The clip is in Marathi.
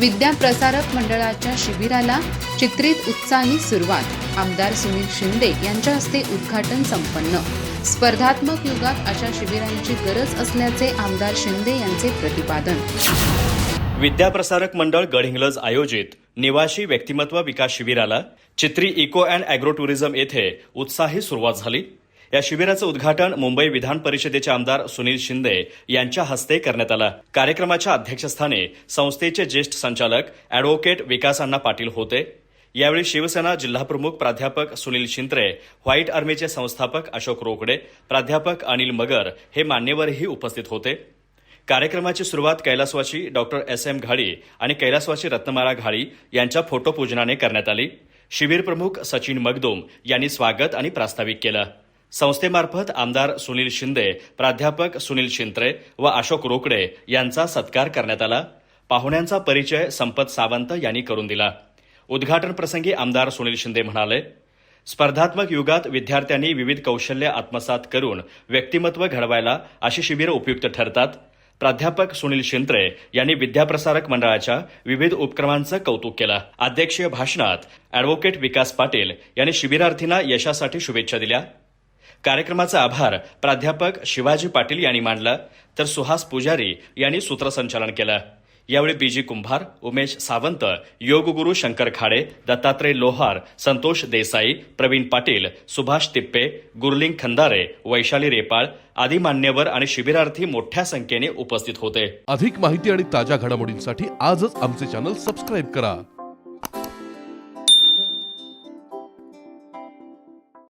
विद्या प्रसारक मंडळाच्या शिबिराला चित्रित उत्साही सुरुवात. आमदार सुनील शिंदे यांच्या हस्ते उद्घाटन संपन्न. स्पर्धात्मक युगात अशा शिबिरांची गरज असल्याचे आमदार शिंदे यांचे प्रतिपादन. विद्याप्रसारक मंडळ गडहिंग्लज आयोजित निवासी व्यक्तिमत्व विकास शिबिराला Chitri eco and agro tourism येथे उत्साही सुरुवात झाली. या शिबिराचं उद्घाटन मुंबई विधान परिषदेचे आमदार सुनील शिंदे यांच्या हस्ते करण्यात आलं. कार्यक्रमाच्या अध्यक्षस्थानी संस्थेचे ज्येष्ठ संचालक अॅडव्होकेट विकासांना पाटील होते. यावेळी शिवसेना जिल्हाप्रमुख प्राध्यापक सुनील शिंत्रे व्हाईट आर्मीचे संस्थापक अशोक रोकडे प्राध्यापक अनिल मगर हे मान्यवरही उपस्थित होते. कार्यक्रमाची सुरुवात कैलासवासी डॉक्टर एस एम घाडी आणि कैलासवासी रत्नमाला घाडी यांच्या फोटोपूजनाने करण्यात आली. शिबिर प्रमुख सचिन मगदोम यांनी स्वागत आणि प्रास्ताविक केलं. संस्थेमार्फत आमदार सुनील शिंदे प्राध्यापक सुनील शिंत्रे व अशोक रोकडे यांचा सत्कार करण्यात आला. पाहुण्यांचा परिचय संपत सावंत यांनी करून दिला. उद्घाटन प्रसंगी आमदार सुनील शिंदे म्हणाले स्पर्धात्मक युगात विद्यार्थ्यांनी विविध कौशल्य आत्मसात करून व्यक्तिमत्व घडवायला अशी शिबिरं उपयुक्त ठरतात. प्राध्यापक सुनील शिंत्रे यांनी विद्याप्रसारक मंडळाच्या विविध उपक्रमांचं कौतुक केलं. अध्यक्षीय भाषणात अॅडव्होकेट विकास पाटील यांनी शिबिरार्थींना यशासाठी शुभेच्छा दिल्या. कार्यक्रमाचा आभार. प्राध्यापक शिवाजी पाटील यांनी मांडला. तर सुहास पुजारी यांनी सूत्रसंचालन केलं. यावेळी बीजी कुंभार उमेश सावंत योगगुरू शंकर खाडे दत्तात्रय लोहार संतोष देसाई प्रवीण पाटील सुभाष तिप्पे गुरलिंग खंदारे वैशाली रेपाळ आदी मान्यवर आणि शिबिरार्थी मोठ्या संख्येने उपस्थित होते. अधिक माहिती आणि ताज्या घडामोडींसाठी आजच आमचे चॅनल सबस्क्राईब करा.